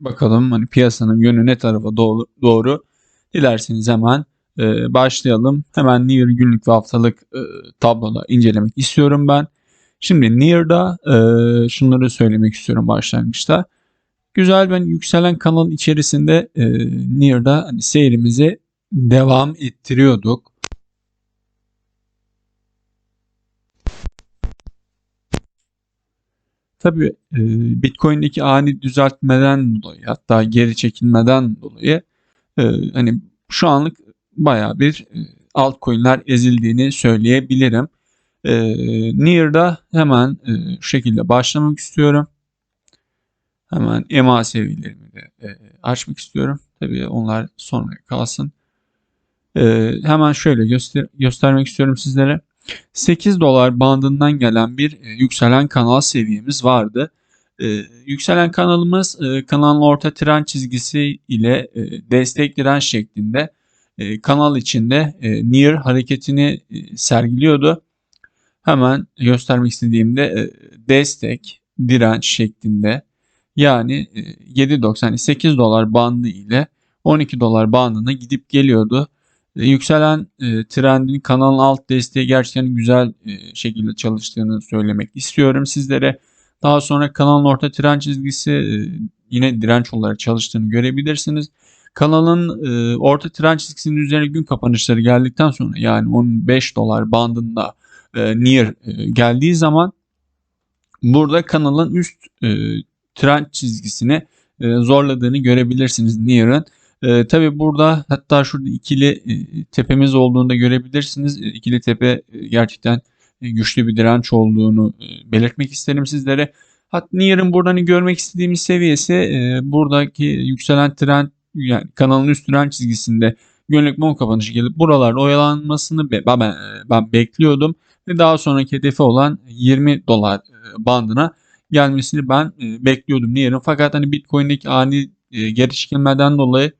bakalım hani piyasanın yönü ne tarafa doğru, doğru. Dilerseniz hemen e, başlayalım. Hemen Near günlük ve haftalık e, tabloda incelemek istiyorum ben. Şimdi Near'da e, şunları söylemek istiyorum başlangıçta. Güzel ben yükselen kanal içerisinde e, Near'da hani seyrimizi devam ettiriyorduk. Tabii e, Bitcoin'deki ani düzeltmeden dolayı hatta geri çekilmeden dolayı e, hani şu anlık baya bir e, altcoin'ler ezildiğini söyleyebilirim. E, Near'da hemen e, şu şekilde başlamak istiyorum. Hemen EMA seviyelerimi de açmak istiyorum. Tabii onlar sonra kalsın. Hemen şöyle göster göstermek istiyorum sizlere. 8 dolar bandından gelen bir e, yükselen kanal seviyemiz vardı. E, yükselen kanalımız e, kanalın orta tren çizgisi ile e, destek direnç şeklinde kanal içinde e, near hareketini sergiliyordu. Hemen göstermek istediğimde destek direnç şeklinde yani e, 7.90 8 dolar bandı ile 12 dolar bandına gidip geliyordu. E, yükselen e, trendin kanalın alt desteği gerçekten güzel e, şekilde çalıştığını söylemek istiyorum sizlere. Daha sonra kanalın orta trend çizgisi e, yine direnç olarak çalıştığını görebilirsiniz. Kanalın e, orta trend çizgisinin üzerine gün kapanışları geldikten sonra yani 15 dolar bandında e, near e, geldiği zaman burada kanalın üst e, trend çizgisini e, zorladığını görebilirsiniz near'ın. E, tabii burada hatta şurada ikili e, tepemiz olduğunu da görebilirsiniz. E, ikili tepe e, gerçekten e, güçlü bir direnç olduğunu e, belirtmek isterim sizlere. Hatta Near'ın buradan görmek istediğimiz seviyesi e, buradaki yükselen trend yani kanalın üst trend çizgisinde günlük mum kapanışı gelip buralarda oyalanmasını be, ben, ben bekliyordum ve daha sonraki hedefi olan 20 dolar e, bandına gelmesini ben e, bekliyordum Near'ın. Fakat hani Bitcoin'deki ani e, geri çekilmeden dolayı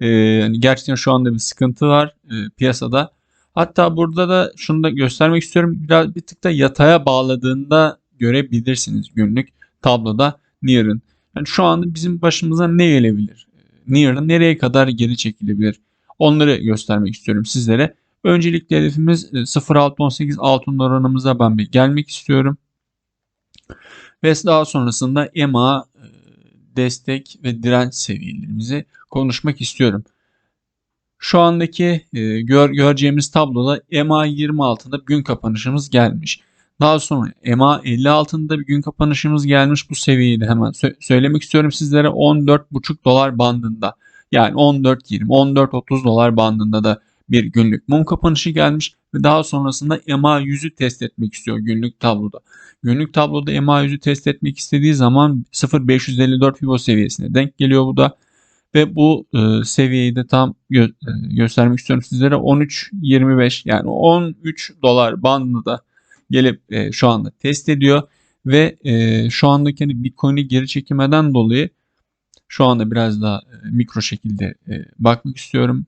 e, yani gerçekten şu anda bir sıkıntı var e, piyasada. Hatta burada da şunu da göstermek istiyorum. Biraz bir tık da yataya bağladığında görebilirsiniz günlük tabloda Near'ın. Yani şu anda bizim başımıza ne gelebilir? Near'ın nereye kadar geri çekilebilir? Onları göstermek istiyorum sizlere. Öncelikle hedefimiz 0.618 altın oranımıza ben bir gelmek istiyorum. Ve daha sonrasında EMA e, destek ve direnç seviyelerimizi konuşmak istiyorum. Şu andaki e, gör, göreceğimiz tabloda EMA 20 altında bir gün kapanışımız gelmiş. Daha sonra EMA 50 altında bir gün kapanışımız gelmiş. Bu seviyeyi de hemen sö- söylemek istiyorum sizlere 14,5 dolar bandında. Yani 14.20, 14.30 dolar bandında da bir günlük mum kapanışı gelmiş ve daha sonrasında EMA 100'ü test etmek istiyor günlük tabloda. Günlük tabloda EMA 100'ü test etmek istediği zaman 0.554 Fibo seviyesine denk geliyor bu da. Ve bu e, seviyeyi de tam gö e, göstermek istiyorum sizlere 13.25 yani 13 dolar bandında gelip e, şu anda test ediyor. Ve e, şu andaki hani Bitcoin'i geri çekimeden dolayı şu anda biraz daha e, mikro şekilde e, bakmak istiyorum.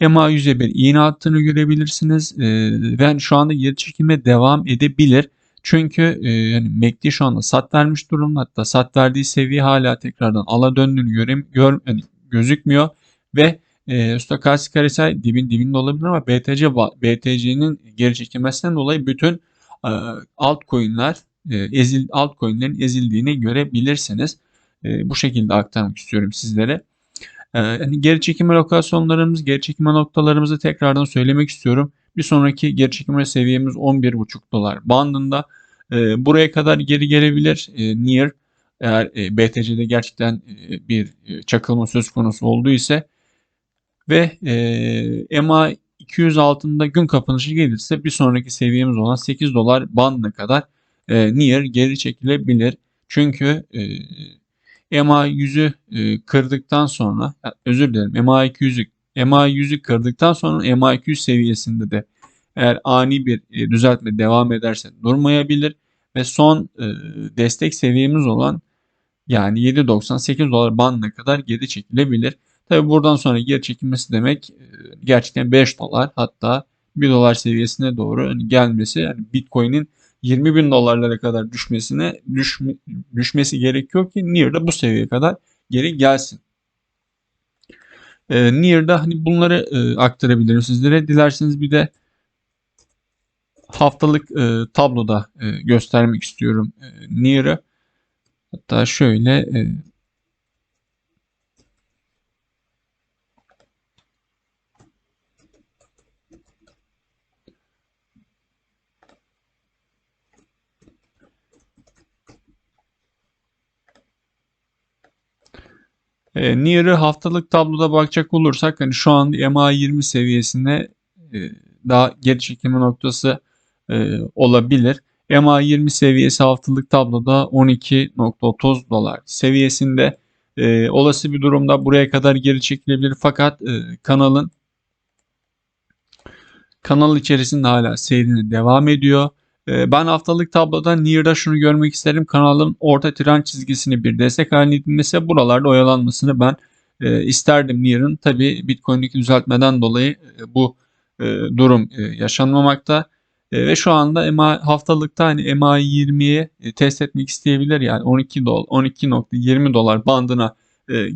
EMA 100'e bir iğne attığını görebilirsiniz. E, ve şu anda geri çekime devam edebilir. Çünkü e, yani MACD şu anda sat vermiş durumda. Hatta sat verdiği seviye hala tekrardan ala döndüğünü göre, gör, yani gözükmüyor. Ve e, stokastik karesel dibin dibinde olabilir ama BTC BTC'nin geri çekilmesinden dolayı bütün e, altcoin'ler e, ezil altcoin'lerin ezildiğini görebilirsiniz. E, bu şekilde aktarmak istiyorum sizlere. Yani geri çekilme lokasyonlarımız, geri çekilme noktalarımızı tekrardan söylemek istiyorum. Bir sonraki geri çekilme seviyemiz 11,5 dolar bandında. E, buraya kadar geri gelebilir. E, near eğer e, BTC'de gerçekten e, bir çakılma söz konusu olduğu ise ve e, MA 200 altında gün kapanışı gelirse bir sonraki seviyemiz olan 8 dolar bandına kadar near geri çekilebilir. Çünkü MA 100'ü e, kırdıktan sonra özür dilerim MA 200'ü MA 100'ü kırdıktan sonra MA 200 seviyesinde de eğer ani bir e, düzeltme devam ederse durmayabilir ve son e, destek seviyemiz olan yani 7.98 dolar bandına kadar geri çekilebilir. Tabi buradan sonra geri çekilmesi demek e, gerçekten 5 dolar hatta 1 dolar seviyesine doğru hani gelmesi yani Bitcoin'in 20 bin dolarlara kadar düşmesine düşme, düşmesi gerekiyor ki Near'da bu seviyeye kadar geri gelsin. E, Near'da hani bunları e, aktarabilirim sizlere. Dilerseniz bir de haftalık e, tabloda e, göstermek istiyorum e, Near'ı. Hatta şöyle e, E, Near'ı haftalık tabloda bakacak olursak hani şu an MA20 seviyesinde e, daha geri çekilme noktası e, olabilir. MA20 seviyesi haftalık tabloda 12.30 dolar seviyesinde. E, olası bir durumda buraya kadar geri çekilebilir fakat e, kanalın kanal içerisinde hala seyrine devam ediyor. E, ben haftalık tabloda Near'da şunu görmek isterim. Kanalın orta trend çizgisini bir destek haline getirmesi buralarda oyalanmasını ben e, isterdim Near'ın. Tabi Bitcoin'deki düzeltmeden dolayı e, bu e, durum yaşanmamakta. Ve şu anda haftalıkta hani MA20'ye e, test etmek isteyebilir yani 12 dolar 12.20 dolar bandına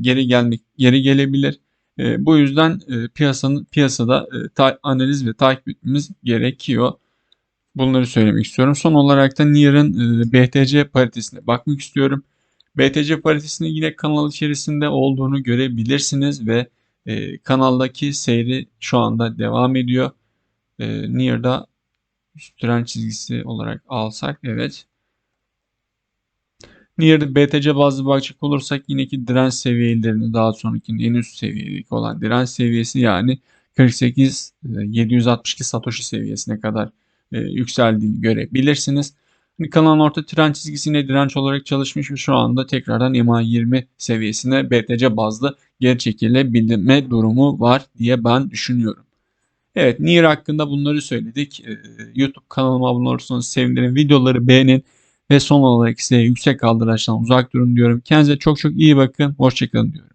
geri gelmek geri gelebilir. Bu yüzden piyasanın piyasada analiz ve takip etmemiz gerekiyor. Bunları söylemek istiyorum. Son olarak da Near'ın e, BTC paritesine bakmak istiyorum. BTC paritesinde yine kanal içerisinde olduğunu görebilirsiniz ve e, kanaldaki seyri şu anda devam ediyor. E, Near'da üst tren çizgisi olarak alsak evet. Near'da BTC bazlı bakacak olursak yineki direnç seviyelerini daha sonraki en üst seviyedeki olan direnç seviyesi yani 48 762 Satoshi seviyesine kadar e, yükseldiğini görebilirsiniz. Hani kanalın orta tren çizgisine direnç olarak çalışmış ve şu anda tekrardan MA20 seviyesine BTC bazlı geri çekilebilme durumu var diye ben düşünüyorum. Evet Nier hakkında bunları söyledik. Ee, YouTube kanalıma abone olursanız sevinirim. Videoları beğenin ve son olarak size yüksek kaldıraçtan uzak durun diyorum. Kendinize çok çok iyi bakın. Hoşçakalın diyorum.